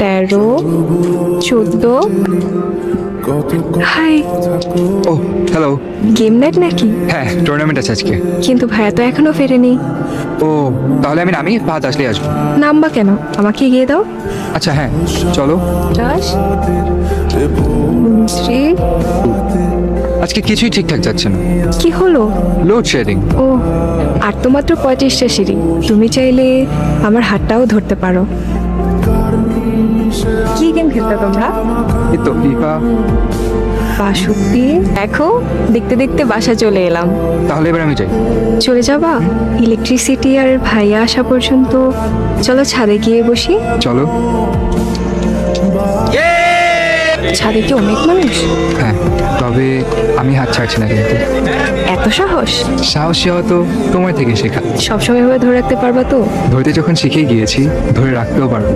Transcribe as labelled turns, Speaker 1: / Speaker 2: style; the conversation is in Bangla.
Speaker 1: তেরো চোদ্দ। হাই।
Speaker 2: ও হ্যালো।
Speaker 1: গেম নাইট নাকি?
Speaker 2: হ্যাঁ টুর্নামেন্ট আছে আজকে।
Speaker 1: কিন্তু ভাইয়া তো এখনও ফেরেনি।
Speaker 2: ও তাহলে আমি নামি ভাত আসলে আসব।
Speaker 1: নাম্বা কেন? আমাকে গিয়ে দাও।
Speaker 2: আচ্ছা হ্যাঁ চলো।
Speaker 1: দশ
Speaker 2: আজকে কিছুই ঠিকঠাক যাচ্ছে না।
Speaker 1: কি হলো?
Speaker 2: লোড শেডিং
Speaker 1: ও আর তো মাত্র পঁয়ত্রিশটা সিঁড়ি। তুমি চাইলে আমার হাতটাও ধরতে পারো। কি গেম খেলতে তোমরা?
Speaker 2: এই তো ফিফা
Speaker 1: বাসুকি দেখো দেখতে দেখতে বাসা চলে এলাম।
Speaker 2: তাহলে এবার আমি যাই।
Speaker 1: চলে যাবা? ইলেকট্রিসিটি আর ভাইয়া আসা পর্যন্ত চলো ছাদে গিয়ে বসি।
Speaker 2: চলো।
Speaker 1: ছাদে কি অনেক মানুষ?
Speaker 2: হ্যাঁ তবে আমি হাত ছাড়ছি না কিন্তু।
Speaker 1: এত সাহস?
Speaker 2: সাহসী হয়তো তোমার থেকে শেখা।
Speaker 1: সবসময় ভাবে ধরে রাখতে পারবা তো?
Speaker 2: ধরতে যখন শিখে গিয়েছি ধরে রাখতেও পারব।